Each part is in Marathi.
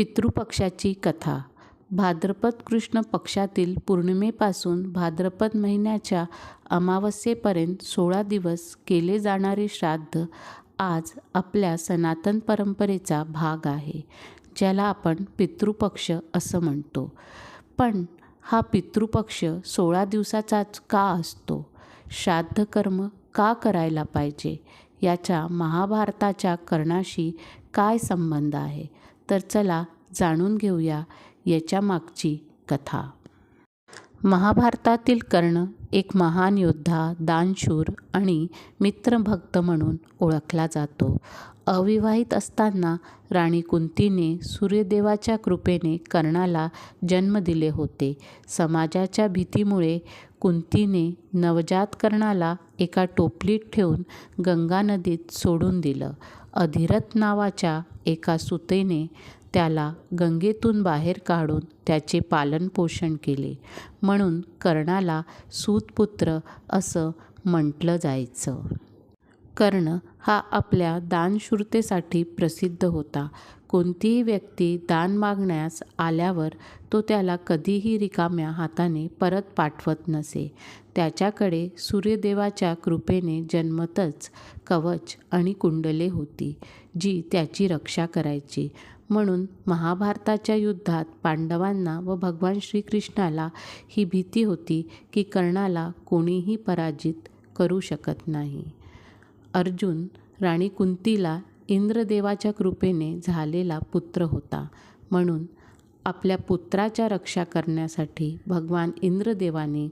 पितृपक्षाची कथा. भाद्रपद कृष्ण पक्षातील पौर्णिमेपासून भाद्रपद महिन्याच्या अमावस्येपर्यंत सोळा दिवस केले जाणारे श्राद्ध आज आपल्या सनातन परंपरेचा भाग आहे ज्याला आपण पितृपक्ष असं म्हणतो. पण हा पितृपक्ष सोळा दिवसाचाच का असतो? श्राद्ध कर्म का करायला पाहिजे? याच्या महाभारताच्या कर्णाशी काय संबंध आहे? तर चला जाणून घेऊया याच्या मागची कथा. महाभारतातील कर्ण एक महान योद्धा दानशूर आणि मित्रभक्त म्हणून ओळखला जातो. अविवाहित असताना राणी कुंतीने सूर्यदेवाच्या कृपेने कर्णाला जन्म दिले होते. समाजाच्या भीतीमुळे कुंतीने नवजात कर्णाला एका टोपलीत ठेवून गंगा नदीत सोडून दिलं. अधिरथ नावाच्या एका सुतेने त्याला गंगेतून बाहेर काढून त्याचे पालनपोषण केले. म्हणून कर्णाला सूतपुत्र असं म्हटलं जायचं. कर्ण हा आपल्या दानशूरतेसाठी प्रसिद्ध होता. कोणतीही व्यक्ती दान मागण्यास आल्यावर तो त्याला कधीही रिकाम्या हाताने परत पाठवत नसे. त्याच्याकडे सूर्यदेवाच्या कृपेने जन्मतच कवच आणि कुंडले होती जी त्याची रक्षा करायची. म्हणून महाभारताच्या युद्धात पांडवांना व भगवान श्रीकृष्णाला ही भीती होती की कर्णाला कोणीही पराजित करू शकत नाही. अर्जुन राणी कुंतीला इंद्रदेवाच्या कृपेने झालेला पुत्र होता. म्हणून आपल्या पुत्राच्या रक्षा करण्यासाठी भगवान इंद्रदेवाने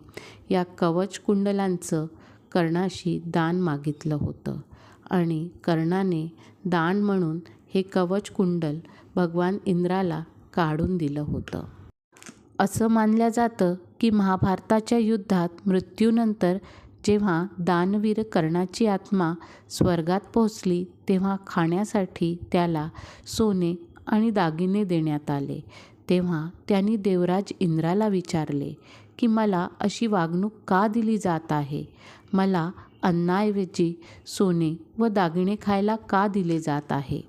या कवच कुंडलांचं कर्णाशी दान मागितलं होतं आणि कर्णाने दान म्हणून हे कवच कुंडल भगवान इंद्राला काढून दिलं होतं. असं मानलं जातं की महाभारताच्या युद्धात मृत्यूनंतर जेव्हा दानवीर कर्णाची आत्मा स्वर्गात पोहोचली तेव्हा खाण्यासाठी त्याला सोने आणि दागिने देण्यात आले. तेव्हा त्यांनी देवराज इंद्राला विचारले की मला अशी वागणूक का दिली जात आहे? मला अन्नाऐवजी सोने व दागिने खायला का दिले जात आहे?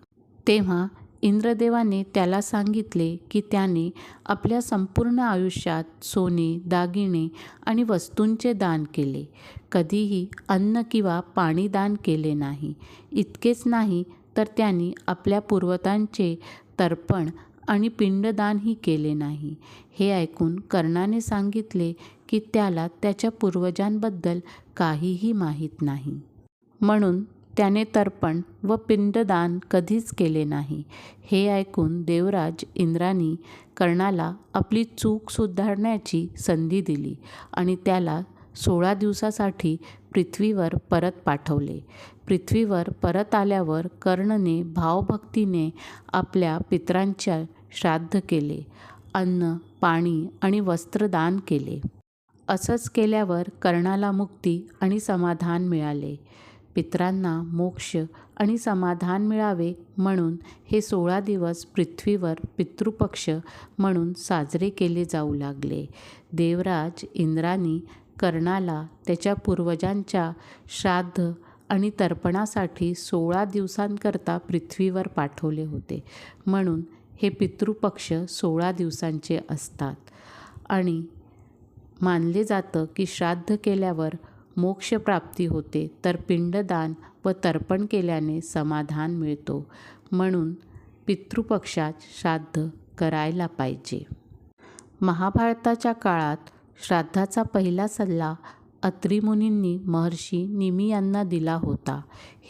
तेव्हा इंद्रदेवाने त्याला सांगितले की त्याने आपल्या संपूर्ण आयुष्यात सोने दागिने आणि वस्तूंचे दान केले. कधीही अन्न किंवा पाणी दान केले नाही. इतकेच नाही तर त्यांनी आपल्या पूर्वतांचे तर्पण आणि पिंडदानही केले नाही. हे ऐकून कर्णाने सांगितले की त्याला त्याच्या पूर्वजांबद्दल काहीही माहीत नाही. म्हणून त्याने तर्पण व पिंडदान कधीच केले नाही. हे ऐकून देवराज इंद्रानी कर्णाला आपली चूक सुधारण्याची संधी दिली आणि त्याला सोळा दिवसासाठी पृथ्वीवर परत पाठवले. पृथ्वीवर परत आल्यावर कर्णने भावभक्तीने आपल्या पित्रांच्या श्राद्ध केले अन्न पाणी आणि वस्त्रदान केले. असंच केल्यावर कर्णाला मुक्ती आणि समाधान मिळाले. पित्रांना मोक्ष आणि समाधान मिळावे म्हणून हे सोळा दिवस पृथ्वीवर पितृपक्ष म्हणून साजरे केले जाऊ लागले. देवराज इंद्रानी कर्णाला त्याच्या पूर्वजांच्या श्राद्ध आणि तर्पणासाठी सोळा दिवसांकरता पृथ्वीवर पाठवले होते. म्हणून हे पितृपक्ष सोळा दिवसांचे असतात. आणि मानले जातं की श्राद्ध केल्यावर मोक्षप्राप्ती होते तर पिंडदान व तर्पण केल्याने समाधान मिळतो. म्हणून पितृपक्षात श्राद्ध करायला पाहिजे. महाभारताच्या काळात श्राद्धाचा पहिला सल्ला अत्रिमुनींनी महर्षी निमी यांना दिला होता.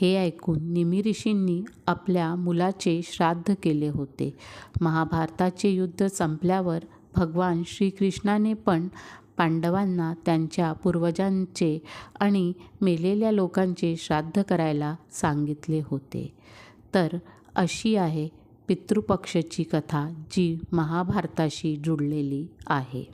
हे ऐकून निमी ऋषींनी आपल्या मुलाचे श्राद्ध केले होते. महाभारताचे युद्ध संपल्यावर भगवान श्रीकृष्णाने पण पांडवांना त्यांच्या पूर्वजांचे आणि मेलेल्या लोकांचे श्राद्ध करायला सांगितले होते. तर अशी आहे पितृपक्षाची कथा जी महाभारताशी जुळलेली आहे.